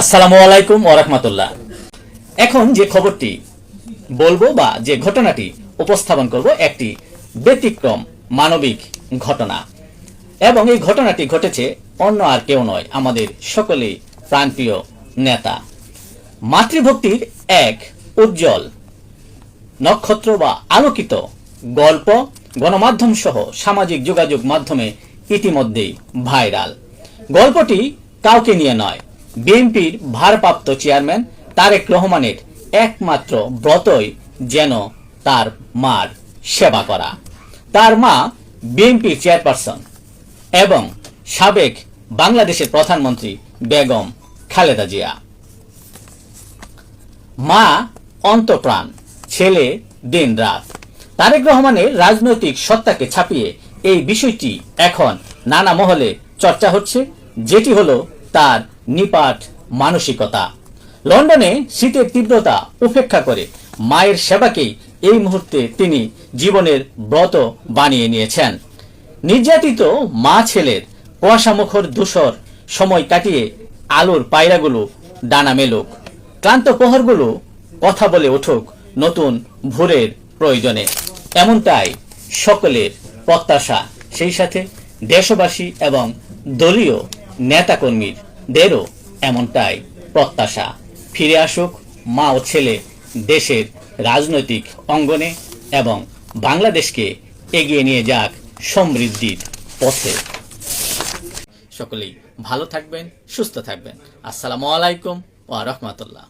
আসসালামু আলাইকুম ওরহমতুল্লাহ এখন যে খবরটি বলব বা যে ঘটনাটি উপস্থাপন করব একটি ব্যতিক্রম মানবিক ঘটনা। এবং এই ঘটনাটি ঘটেছে অন্য আর কেউ নয়, আমাদের সকলেই প্রাণপ্রিয় নেতা। মাতৃভক্তির এক উজ্জ্বল নক্ষত্র বা আলোকিত গল্প, গণমাধ্যম সহ সামাজিক যোগাযোগ মাধ্যমে ইতিমধ্যেই ভাইরাল। গল্পটি কাউকে নিয়ে নয় বিএনপির ভারপ্রাপ্ত চেয়ারম্যান তারেক রহমানের একমাত্র ব্রতই যেন তার মার সেবা করা। তার মা বিএনপির চেয়ারপারসন এবং সাবেক বাংলাদেশের প্রধানমন্ত্রী বেগম খালেদা জিয়া। মা অন্তপ্রাণ, ছেলে দিন রাত। তারেক রহমানের রাজনৈতিক সত্তাকে ছাপিয়ে এই বিষয়টি এখন নানা মহলে চর্চা হচ্ছে, যেটি হলো তার নিপাট মানসিকতা। লন্ডনে শীতের তীব্রতা উপেক্ষা করে মায়ের সেবাকেই এই মুহূর্তে তিনি জীবনের ব্রত বানিয়ে নিয়েছেন। নির্যাতিত মা ছেলের কুয়াশামুখর ধূসর সময় কাটিয়ে আলোর পায়রাগুলো ডানা মেলুক। ক্লান্ত প্রহরগুলো কথা বলে উঠুক নতুন ভোরের প্রয়োজনে। এমনটাই সকলের প্রত্যাশা। সেই সাথে দেশবাসী এবং দলীয় নেতাকর্মীদেরও এমনটাই প্রত্যাশা। ফিরে আসুক মা ও ছেলে দেশের রাজনৈতিক অঙ্গনে এবং বাংলাদেশকে এগিয়ে নিয়ে যাক সমৃদ্ধির পথে। সকলেই ভালো থাকবেন, সুস্থ থাকবেন। আসসালামু আলাইকুম ওয়া রাহমাতুল্লাহ।